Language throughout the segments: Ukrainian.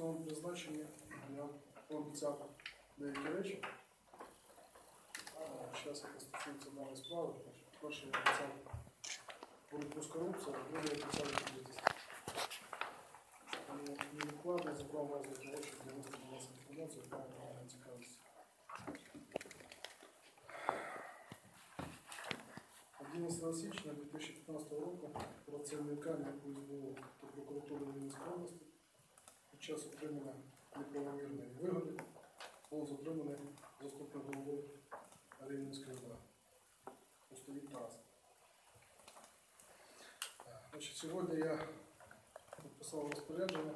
цьому призначенні я пообіцяв деякі речі. Зараз яка стосується даної справи. Значить, Перше, я обіцяв боротьбу з корупцією, а друге, я обіцяв відкритість. Тому невідкладно забрав вас для того, щоб довести до вас інформацію, яка мене цікавість. 11 січня 2015 року працівниками СБУ та прокуратури Вінницької області час отримання неправомірної вигоди був затриманий заступник голови Рівненської ОДА. Пустовік Тарас. Е, Значить, сьогодні я підписав розпорядження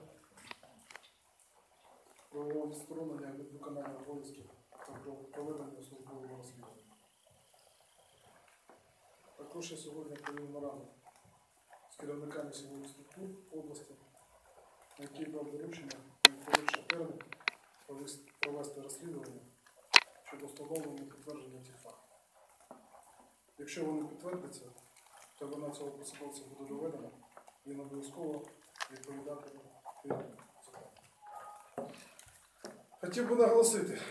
про відсторонення від виконання обов'язків та про проведення службового розслідування. Також я сьогодні провів нараду з керівниками силових структур області, на якій брав доручення найкоротший термін провести- розслідування щодо встановлення і підтвердження цих фактів. Якщо вони підтвердяться, то вина цього посадовця буде доведена, він обов'язково відповідатиме перед. Хотів би наголосити,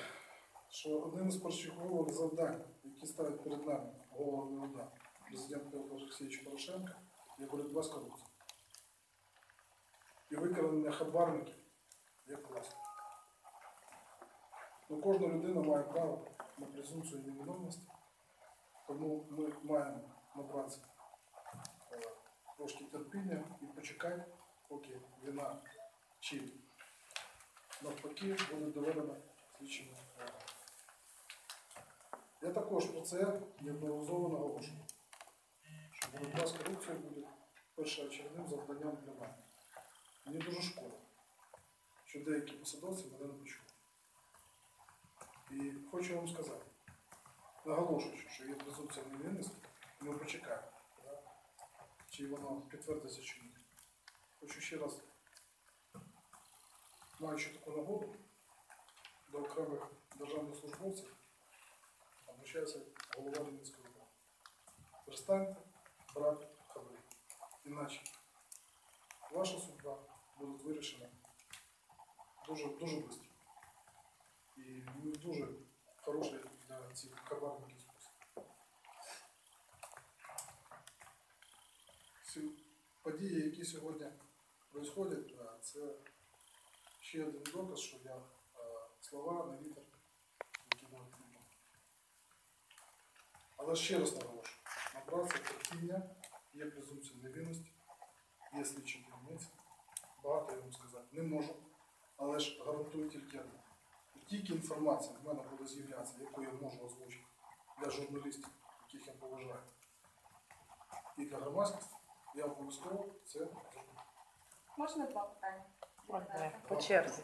що одним із першочергових завдань, які ставить перед нами голова НУДА, президент Петро Олексійович Порошенко, є боротьба з корупцією. І виконання хабарників як власне. Ну, кожна людина має право на презумпцію невиновності, тому ми маємо набратися е, трошки терпіння і почекати, поки вина чи навпаки буде доведена слідчими. Я також про це неодноразово наголошую, що боротьба з корупцією буде першоочередним завданням для мене. Мені дуже шкода, що деякі посадовці мене не почули. І хочу вам сказати, наголошуючи, що є презумпція невинності, і ми почекаємо, да, чи воно підтвердиться чи ні. Хочу ще раз, маючи таку нагоду, до окремих державних службовців обращаюся голова Рівненської області. Перестаньте брати хабарі. Іначе ваша судьба буде вирішена дуже, дуже швидко. І не дуже хороший для цих хабарників спосіб. Ці події, які сьогодні відбуваються, це ще один доказ, що я е, слова на вітер викидаю не буду. Але ще раз наголошую, набратися терпіння, є презумпція невинності, є слідчі можу, але ж гарантую тільки одне. Тільки інформація в мене буде з'являтися, яку я можу озвучити для журналістів, яких я поважаю, і для громадськості, я обов'язково це зроблю. Можна два питання? По черзі.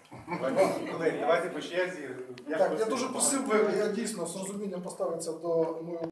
Колеги, давайте по черзі. Так, я дуже просив би, я дійсно з розумінням поставитися до моєї